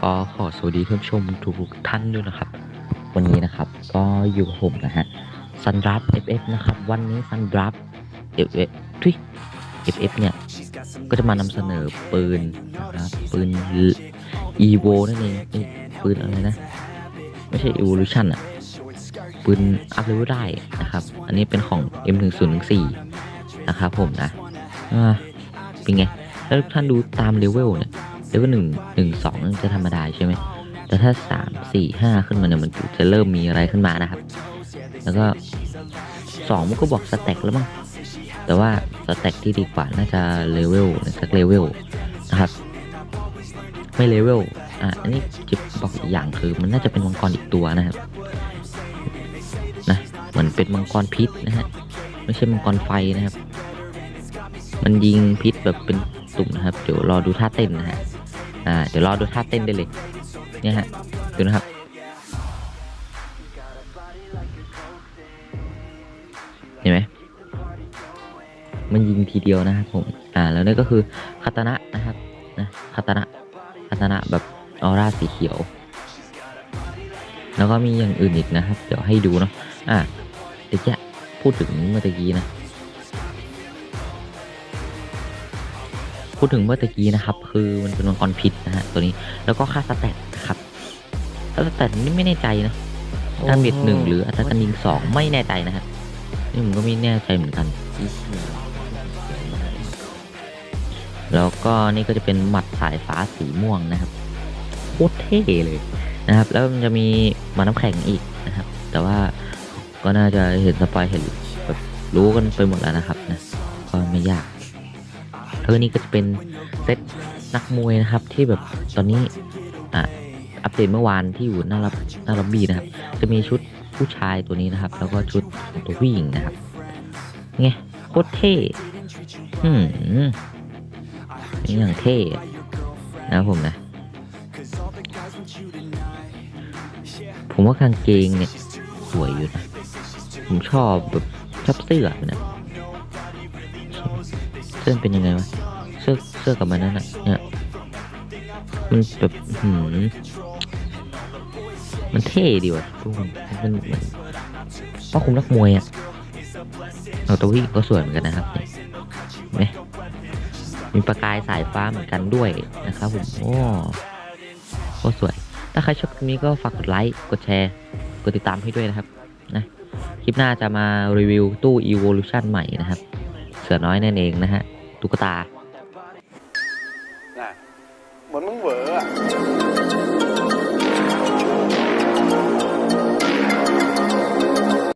ก็ขอสวัสดีท่านผู้ชมทุกท่านด้วยนะครับ วันนี้นะครับก็อยู่ผมนะฮะซันรับ FF นะครับ วันนี้ซันรับ FF ทุย FF เนี่ยก็จะมานำเสนอปืนนะครับปืน EVO นั่นเองปืนอะไรนะ ไม่ใช่ Evolution อะปืนอัพเลเวลได้นะครับ อันนี้เป็นของ M1014 นะครับผมนะเป็นไงถ้าทุกท่านดูตามเลเวลเนี่ย เลเวลหนึ่งหนึ่งสองจะธรรมดาใช่ไหมแต่ถ้าสามสี่ห้าขึ้นมาเนี่ยมันจะเริ่มมีอะไรขึ้นมานะครับ แล้วก็สองมันก็บอกสแต็กแล้วมั้งแต่ว่าสแต็กที่ดีกว่าน่าจะเลเวลสักเลเวลนะครับ ไม่เลเวลอะอันนี้จะบอกอีกอย่างคือ มันน่าจะเป็นมังกรอีกตัวนะครับนะเหมือนเป็นมังกรพิษนะฮะไม่ใช่มังกรไฟนะครับ มันยิงพิษแบบเป็นตุ่มนะครับ เดี๋ยวรอดูท่าเต้นนะฮะ อ่าเดี๋ยวรอดูท่าเต้นได้เลย เนี่ยฮะ ดูนะครับ เห็นไหมมันยิงทีเดียวนะครับผม อ่า แล้วนี่ก็คือคาตานะนะครับ นะคาตานะคาตานะแบบออร่าสีเขียว แล้วก็มีอย่างอื่นอีกนะครับ เดี๋ยวให้ดูเนาะ อ่าเดี๋ยวจะพูดถึงเมื่อกี้นะ พูดถึงเมื่อตะกี้นะครับ คือมันเป็นมังกรพิษนะฮะตัวนี้แล้วก็ค่าสแตทนะครับค่าสแตทนี่ไม่แน่ใจนะดาเมจหนึ่งหรืออัตราการยิงสองไม่แน่ใจนะครับนี่ผมก็ไม่แน่ใจเหมือนกัน แล้วก็นี่ก็จะเป็นหมัดสายฟ้าสีม่วงนะครับโคตรเท่เลยนะครับ แล้วมันจะมีหมาน้ำแข็งอีกนะครับ แต่ว่าก็น่าจะเห็นสปอยเห็นแบบรู้กันไปหมดแล้วนะครับนะก็ไม่ยาก แล้วก็นี่ก็จะเป็นเซตนักมวยนะครับที่แบบตอนนี้อะอัปเดตเมื่อวานที่อยู่หน้ารับหน้ารับบีนะครับ จะมีชุดผู้ชายตัวนี้นะครับ แล้วก็ชุดตัวผู้หญิงนะครับไงโคตรเท่อืมนี่อย่างเท่นะผมนะ ผมว่ากางเกงเนี่ย สวยอยู่นะ ผมชอบแบบชอบเสื้อนะ เสื้อเป็นยังไงวะเสื้อเสื้อกับมันนั่นน่ะเนี่ยมันแบบหืมมันเท่ดีว่ะทุกคนมันเหมือนป้าคุมนักมวยอะเอาตัววิ่งก็สวยเหมือนกันนะครับเนี่ยเห็นไหมมีประกายสายฟ้าเหมือนกันด้วยนะครับผมโอ้ก็สวย ถ้าใครชอบคลิปนี้ก็ฝากกดไลค์กดแชร์ กดติดตามให้ด้วยนะครับนะคลิปหน้าจะมารีวิวตู้ Evolution ใหม่นะครับ สือน้อยนั่นเองนะฮะตุ๊กตาเหมือนมึงเหวอ